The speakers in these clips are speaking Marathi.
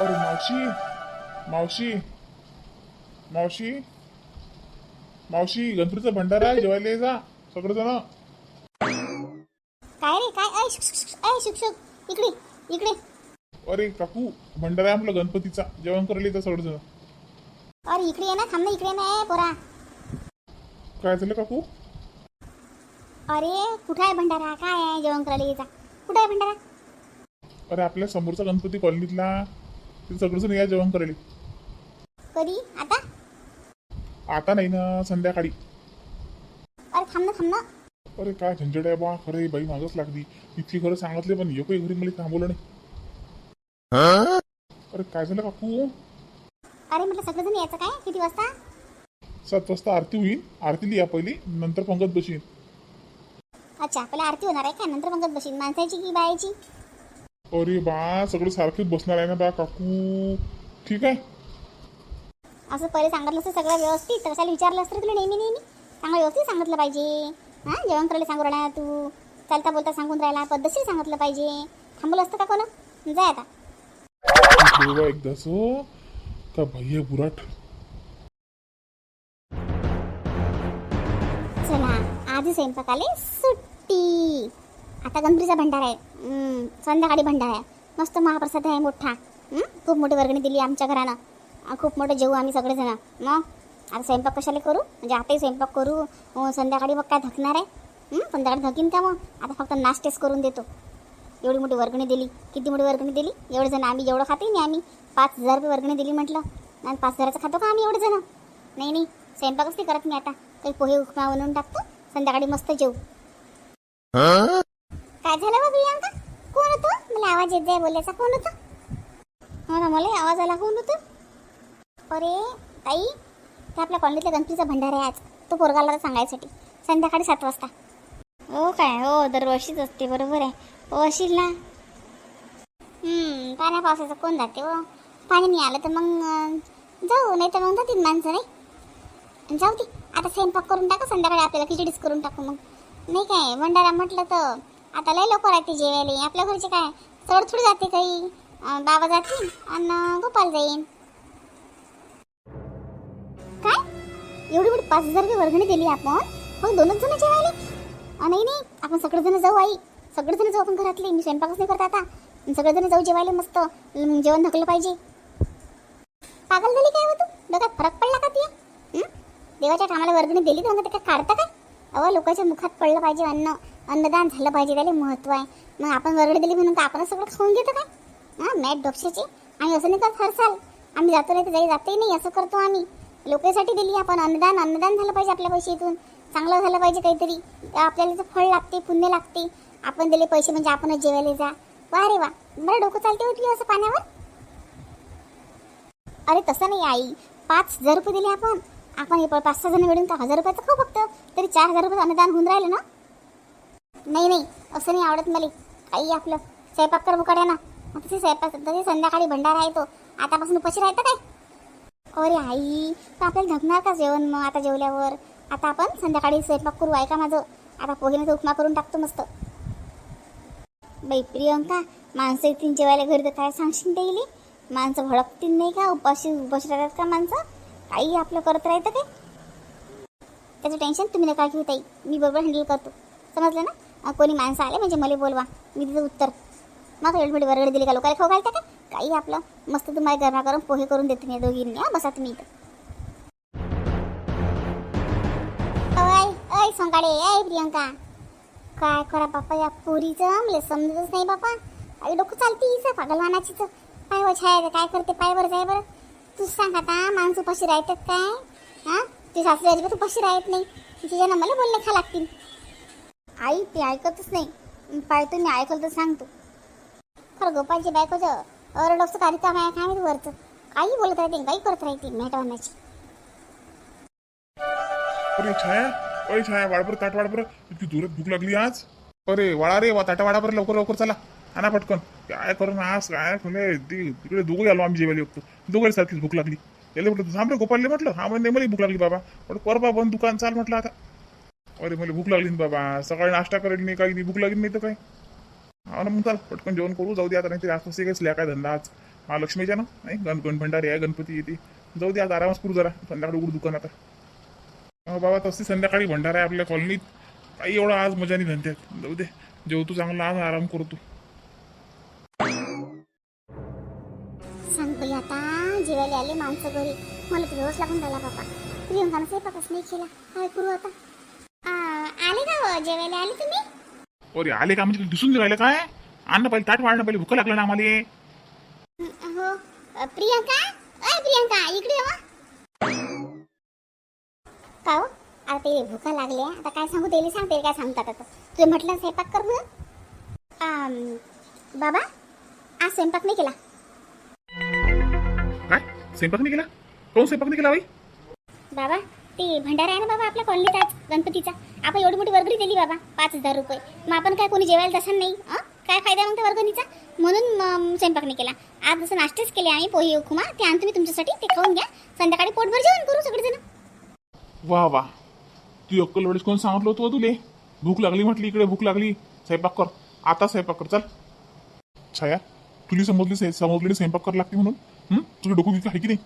अरे मावशी मावशी मावशी मावशी गणपतीचा भंडारा आहे जेवायला जा सगळेजण काय रे काय? ऐ शुक, शुक, शुक, ऐ शिक्षक इकडे इकडे. अरे काकू भंडारा आहे आपला गणपतीचा. जेवण करायला येतं सगळेजण अरे इकडे ये ना थांब ना इकडे ये ना ए, पोरा. काय झालं काकू? अरे कुठं आहे भंडारा? काय आहे? जेवण करायला यायचा कुठं आहे भंडारा? अरे आपल्या समोरचा गणपती कॉलनीतला. ते सगळेजण या जेवण करायला. कधी? आता? आता नाही ना संध्याकाळी. अरे थांब ना थांब ना. अरे काय झंझट आहे बा खरं ही बाई मागच लागली. इतकी खरं सांगितले पण एकही घरी मला थांबवलं नाही. अरे काय झालं काकू? अरे म्हटलं सगळेजण यायचं काय? किती वाजता? सात वाजता आरती होईल. आरतीला या पहिली नंतर पंगत बसीन अच्छा पहिला आरती होणार आहे काय? नंतर पंगत बशीन. माणसाची की बायाची? अरे बा सगळं सारखेच बसणार आहे ना बा काकू. ठीक आहे? असं पहिले सांगितलं असतं सगळं व्यवस्थित. तर कशाला विचारलं असतं रे तुला नेहमी नेहमी? चांगलं व्यवस्थित सांगितलं पाहिजे. हां जेवण करायला सांगू राहिला तू. चालता बोलता सांगून राहिला पद्धतशीर सांगितलं पाहिजे. थांबलं असतं का कोण? जाय आता. देवा एकदाच का भैया बुराट चला आधी स्वयंपाकाले सुट्टी. आता गणपतीचा भंडार आहे. संध्याकाळी भंडार आहे. मस्त महाप्रसाद आहे मोठा. खूप मोठी वर्गणी दिली आमच्या घरानं. खूप मोठं जेवू आम्ही सगळेजण. मग आता स्वयंपाक कशाला करू? म्हणजे आताही स्वयंपाक करू. संध्याकाळी मग काय धकणार आहे? संध्याकाळी धकीन का मग? आता फक्त नाश्तेच करून देतो. एवढी मोठी वर्गणी दिली. किती मोठी वर्गणी दिली? एवढे जण आम्ही एवढं खाते नाही आम्ही. पाच हजार रुपये वर्गणी दिली म्हटलं. आणि पाच हजाराचं खातो का आम्ही एवढे जण? नाही नाही. स्वयंपाकच नाही करत मी आता. काही पोहे उपमा बनवून टाकतो. संध्याकाळी मस्त जेऊ. काय झालं बा प्रियांका? कोण होतं? मला आवाज येत जाय बोलायचा. कोण होता? हो ना मला आवाज आला. कोण होतं? अरे ताई ते आपल्या कॉलनीतल्या गणपतीचा भंडारा आहे आज. तो पोरगाला सांगायसाठी. संध्याकाळी सात वाजता. हो काय? हो दरवर्षीच असते. बरोबर आहे. हो असेल ना? पाण्या पावसाचं कोण जाते हो. पाणी नाही आलं तर मग जाऊ. नाही तर मग जातील माणसं नाही? जाऊ दे. आता स्वयंपाक करून टाका. संध्याकाळी आपल्याला खिचडीच करून टाकू मग. नाही काय? भंडारा म्हटलं तर आता लय लोक राहते जेवायला आपल्या घरचे काय? चढ थोडी जाते काही. बाबा जातील आणि गोपाल जाईन. काय? एवढी मोठी पाच हजार रुपये वर्गणी दिली आपण? मग दोनच जण जेवायला? नाही नाही. आपण सगळेजण जाऊ आई. सगळेजण जाऊ आपण घरातले. मी स्वयंपाकच नाही करत आता. सगळेजण जाऊ जेवायला मस्त. जेवण धकलं पाहिजे. पागल झाली काय हो तू? डोक्यात फरक पडला का तुया देवाच्या कामाला वर्गणी दिली तर मग ते काय काढता काय? अहो लोकांच्या मुखात पडलं पाहिजे अन्न. अन्नदान झालं पाहिजे त्याला महत्त्व आहे. मग आपण वरड दिली म्हणून का आपण सगळं खाऊन घेतो काय? हां मॅट डोपशाची. आणि असं नाही करत हर साल आम्ही जातो नाही तर जाई जातही नाही असं करतो आम्ही. लोकांसाठी दिली आपण अन्नदान. अन्नदान झालं पाहिजे आपल्या पैसे इथून. चांगलं झालं पाहिजे काहीतरी. आपल्याला तर फळ लागते पुण्य लागते. आपण दिले पैसे म्हणजे आपणच जेवायला जा. वा रे वा. बरं डोकं चालते उठली असं पाण्यावर? अरे तसं नाही आई. पाच हजार रुपये दिले आपण. आपण हे पाच सहा जण मिळून का हजार रुपयाचं खाऊ फक्त. तरी चार हजार रुपये अनुदान होऊन राहिलं ना? नाही नाही असं नाही आवडत मला. आई आपलं स्वयंपाक कर मुकाड्या ना. तसे स्वयंपाक तसे संध्याकाळी भंडारा आहे तो. आतापासून उपाशी राहतं काय? अरे आई तर आपल्याला झगणार का जेवण मग आता जेवल्यावर? आता आपण संध्याकाळी स्वयंपाक करू ऐका माझं. आता पोहेने उपमा करून टाकतो मस्त. बाई प्रियंका माणसं येतील जेवायला घरी तर काय सांगशील ते माणसं भडकतील नाही का? उपाशी उपाशी राहतात का माणसं? काही आपलं करत राहतं काय? त्याचं टेन्शन तुम्ही नका घेऊ ताई. मी बरोबर हँडल करतो. समजलं ना? कोणी माणसं आले म्हणजे मला बोलवा. मी तिचं उत्तर. मग एवढी मोठी दिली का लोकांना खाऊ घालता का? काही आपलं मस्त तुम्हाला गरमा करून पोहे करून देते मी दोघींनी हा बसा तुम्ही इथं. अय अय सोंगाडे अय प्रियंका. काय करा बापा या पोरीचं? मला समजतच नाही बापा. अरे डोकं चालते हिचं पागलवानाचीच पाय व छाया काय करते? पाय बरं जाय बरं. तू सांग आता माणसं पशी राहतात काय? हा? ती सासरी तू उपाशी राहत नाही. तिच्या मला बोलले खा लागतील. आई ते ऐकतच नाही. पाहतो मी ऐकलं तर सांगतो खरं गोपालची बायकोचं अरडोसं कार्यक्रम आहे काय वरचं. काही बोलत राहते काही करत राहते मेटवण्याची अरे छाया अरे छाया वाढ ताट वाढ बरं इतकी जोरात भूक लागली आज. अरे वाडा रे वा ताटा वाढा बरं लवकर लवकर चला. आणा पटकन. काय करून आज काय खुले तिकडे दोघे आलो आम्ही जेवायला येतो दोघे सारखीच भूक लागली. याला म्हटलं थांब रे गोपालले म्हटलं. हा म्हणजे मला भूक लागली बाबा. पण कर बाबा बंद दुकान चाल म्हटलं आता. अरे मला भूक लागली ना बाबा. सकाळी नाश्ता करेल नाही काही नाही भूक लागली नाही तर काय? हा ना मग चाल पटकन जेवण करू जाऊ दे आता नाही तरी आसपास काही काय धंदा आज? महालक्ष्मीच्या ना? नाही गण भंडारी आहे गणपती येते जाऊ दे आज आरामच करू जरा. संध्याकाळी उघडू दुकान आता. बाबा तसे संध्याकाळी भंडारा आहे आपल्या कॉलनीत काही एवढं आज मजा नाही धंद्यात. जाऊ दे जेवतो चांगला आज आराम करतो. सांग आता जेवायला आले माणसं घरी. मला तर दिवस लागून राहिला बाबा. नाही केला. काय करू आता? जेवायला आले तुम्ही? अरे आले का? म्हणजे दिसून नाही राहिले काय? अन्न पहिले ताट वाढणं पहिले. भूक लागलं ना आम्हाला. हो. अ, प्रियंका? अय प्रियंका इकडे हो. का हो आता ते भुका लागल्या आता काय सांगू त्याला सांग ते काय सांगतात आता तुझे म्हटलं स्वयंपाक कर म्हणून. आम, बाबा आज स्वयंपाक नाही केला. काय? स्वयंपाक नाही केला? कोण स्वयंपाक नाही केला बाई? बाबा ते भंडारा आहे ना बाबा आपल्या कॉलनीत आज गणपतीचा. आपण एवढी मोठी वर्गणी दिली बाबा पाच हजार रुपये. मग आपण काय कोणी जेवायला तसं नाही अं? काय फायदा मग त्या वर्गणीचा? म्हणून स्वयंपाक नाही केला. आज जसं नाश्तेच केले आम्ही पोहे उपमा ते आणतो मी तुमच्यासाठी ते खाऊन घ्या. संध्याकाळी पोटभर जेवण करू सगळेजण. वा वा. तू अक्कल वेळेस कोण सांगितलं होतं तुले? भूक लागली म्हटली इकडे भूक लागली. स्वयंपाक कर. आता स्वयंपाक कर चल. छाया तुला समजली स्वय- समजलेली स्वयंपाक कर लागते म्हणून? हं? तुझं डोकं आहे की नाही?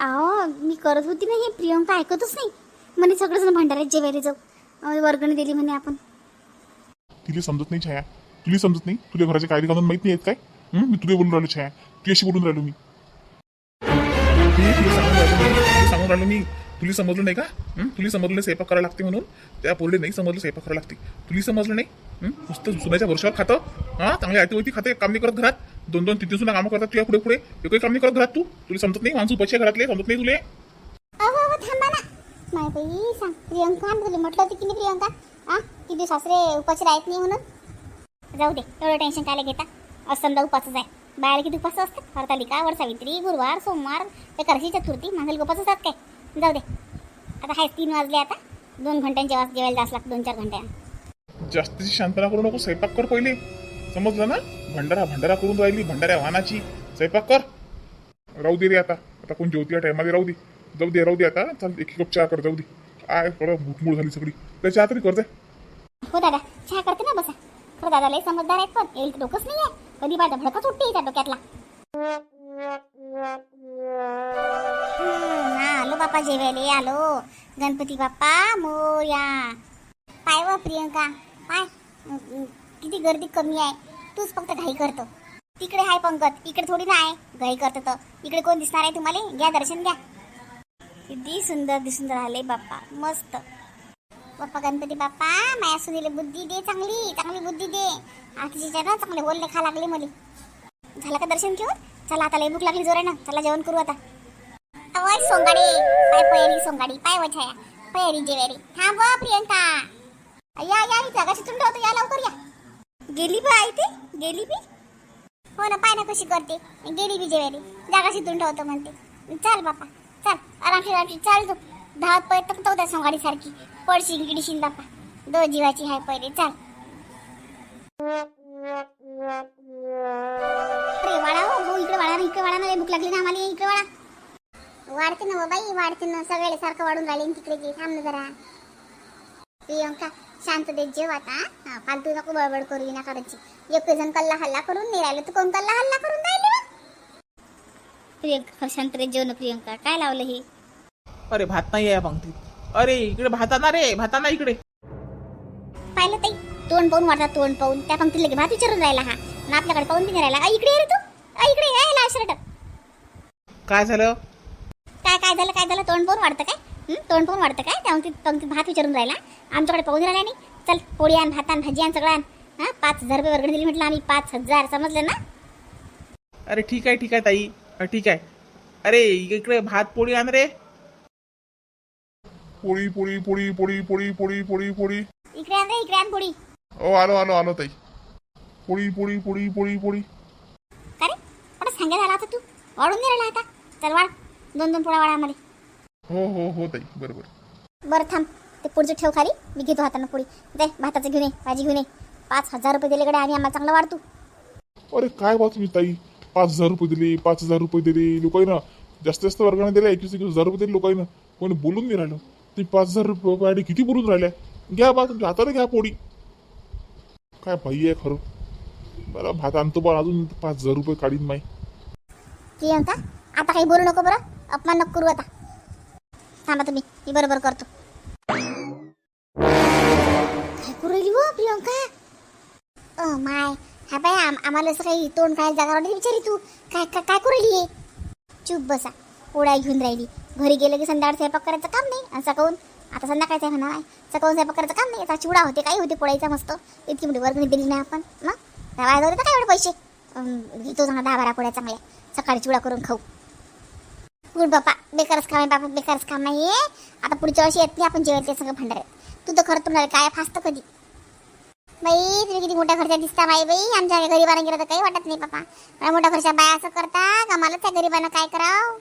अहो मी करत होती ना हे प्रियंका ऐकतच नाही. म्हणे सगळेजण भंडाऱ्यात जेवायला जाऊ. वर्गणी दिली म्हणे आपण. तिला समजत नाही छाया. तुला समजत नाही? तुझ्या घराचे कायदे कानून माहीत नाही आहेत काय मी तुला बोलून राहिलो छाया. तू अशी बोलून राहिलो मी. सांगून राहिलो मी. तुला समजलं नाही का? तुला समजलं नाही स्वयंपाक करायला लागते म्हणून? त्या पोरले नाही समजलं स्वयंपाक करायला लागते. तुला समजलं नाही? नुसतं सुनाच्या वर्षावर खातं? हा? चांगली आयती होती खाते काम नाही करत घरात. दोन दोन तीन तीन सुना कामं करतात तुला पुढे पुढे एकही काही काम नाही करत घरात तू? तुला समजत नाही? माणसं पैसे घरातले समजत नाही तुले? नाही बाई सांग. प्रियंका तुला म्हटलं होतं की नाही प्रियंका? आ? किती सासरे उपाशी राहत नाही म्हणून? जाऊ दे एवढं टेन्शन काय घेता? असं समजा उपासच आहे. बाहेर किती उपास असतात? हरतालिका वर सावित्री गुरुवार सोमवार ते करशी चतुर्थी मागेल गोपाच असतात काय? जाऊ दे. आता हाय तीन वाजले आता. दोन घंट्यांच्या वाज जेवायला जास लागतं दोन चार घंट्या. जास्तीची शांतना करू नको स्वयंपाक कर पहिले. समजलं ना? भंडारा भंडारा करून राहिली भंडाऱ्या वाहनाची. स्वयंपाक कर. राहू दे रे आता. आता कोण जेवती टायमाला राहू दे. जाऊ दे राहू दे आता. चल एक कप चहा कर जाऊ दे. आय कर भूकमूळ झाली सगळी. तर चहा तरी करते हो दादा. चहा करते ना बसा. खरं दादा लय समजदार आहेत पण येईल डोकंच नाही आहे. कधी बाय भडकच उठते त्या डोक्यातला. हा, आलो बाप्पा जेवायले आलो. गणपती बाप्पा मोया पाय व प्रियंका. पाय. अं, अं, किती गर्दी कमी आहे. तूच फक्त घाई करतो. तिकडे हाय पंकज. इकडे थोडी ना आहे. घाई करतो तर इकडे कोण दिसणार आहे तुम्हाला? घ्या दर्शन घ्या. किती सुंदर दिसून राहिले बाप्पा. मस्त. बाप्पा गणपती बाप्पा माया सुनीले बुद्धी दे चांगली चांगली बुद्धी दे. आखीच्या ना चांगले बोलले खा लागले मले. झालं का दर्शन घेऊन? चला आता लय भूक लागली जोरे ना चला जेवण करू आता. अवय सोंगाडी. पाय पयरी सोंगाडी. पाय वछाया पयरी जेवेरी. थांब हो, प्रियंका. या या मी जागा शिटून ठेवतो या लवकर या. गेली बी आई ते? गेली बी? हो ना पाय ना कशी करते. गेली बी जेवेरी. जागा शिटून ठेवतो म्हणते. चल बापा आरामशीर आरामशीर चाल तू. धावत पळत तर त्या सोंगाडी सारखी. पडशील गिडशील बापा दो जीवाची हाय पहिले चाल. अरे वाडा हो भाऊ इकडे वाडा ना इकडे वाडा ना लय भूक लागली ना आम्हाला इकडे वाडा. वाढते ना हो बाई वाढते ना. सगळ्याला सारखं वाढून राहिले तिकडे जे थांब ना जरा. प्रियंका शांत देत जेव आता हा, फालतू नको बडबड करू ना करायची एक जण कल्ला हल्ला करून नाही राहिलं तू कोण कल्ला हल्ला करून राहिले? प्रियंका शांत देत जेव ना प्रियंका. काय लावलं हे? अरे भात नाही आहे पंक्तीत अरे इकडे भाताना रे भाताना इकडे. पाहिलं ताई तोंड पाहून वाटतात तोंड पाहून. त्या पंक्तीला लगे भात विचारून राहिला हा. ना आपल्याकडे पाहून बी नाही राहिला. आ, इकडे ये रे तू. आ, इकडे ये. लाल शर्ट. काय झालं? काय काय झालं काय झालं? तोंड पाहून वाढतं काय? हं? तोंड पाहून वाढतं काय? त्या पंक्तीत पंक्तीत भात विचारून राहिला. आमच्याकडे पाहून राहिला नाही. चल पोळी आण भात आण भाजी आण सगळं आण. हा? पाच हजार रुपये वर्गणी दिली म्हटलं आम्ही. पाच हजार. समजलं ना? अरे ठीक आहे ठीक आहे ताई. ठीक आहे. अरे इकडे भात पोळी आण रे. पोळी पोळी पोळी पोळी पोळी पोळी पोळी पोळी. इकडे आण रे इकडे आण पोळी. ओ आलो आलो आलो ताई. पोळी पोळी पोळी पोळी पोळी. का रे? आता सांगायला आला आता तू? वाढून नाही राहिला आता? चल वाढ. दोन दोन पोळ्या वाढा आम्हाला. हो हो हो ताई बरोबर. बरं थांब. ते पुढचं ठेव खाली. मी घेतो हातानं पोळी. दे भाताचं घेऊन ये भाजी घेऊन ये. पाच हजार रुपये दिले कडे आम्ही आम्हाला चांगला वाढतो अरे काय तुम्ही ताई? पाच हजार रुपये दिले पाच हजार रुपये दिले लोकांना जास्त जास्त वर्गाने दिले एकवीस एकवीस हजार रुपये दिले लोकांना. कोणी बोलून नाही राहिलं. ते पाच हजार रुपये किती बोलून राहिल्या? घ्या बा तुमच्या हाताने घ्या पोळी. काय भाई आहे खरं? बरं भात आणतो पण अजून पाच हजार रुपये काढीन माई. की आता काही बोलू नको बरं. अपमान नको करू आता. थांबा तुम्ही मी बरोबर करतो. काय करू राहिली हो, प्रियंका? माय हा बाय आम आम्हाला असं काही तोंड खायला जागा वाटली विचारी तू. काय काय काय करू राहिली हे? चुप बसा. पोळ्या घेऊन राहिली. घरी गेलं की संध्याकाळ स्वयंपाक करायचं काम नाही आणि सकाळून आता संध्याकाळचं आहे म्हणा आहे. सकाळून स्वयंपाक करायचं काम नाही आता चिवडा होते काही होते पोळ्याचा मस्त. इतकी मोठी वर्गणी दिली नाही आपण मग? त्या जाऊ काय एवढे पैसे? घेतो चांगला दहा बारा पोळ्या चांगल्या. सकाळी चिवडा करून खाऊ. गुड बापा बेकारच काम आहे बापा बेकारच काम नाही आता पुढच्या वर्षी येत नाही आपण जेवायचे सगळं भांडार तू तर खरं तुम्हाला काय फासतं कधी? बाई तुम्ही किती मोठा खर्चा दिसता बाई बाई. आमच्या गरीबांना गेलं तर काही वाटत नाही पप्पा. मला मोठ्या खर्चा बाय असं करता का मला त्या गरीबांना काय करावं?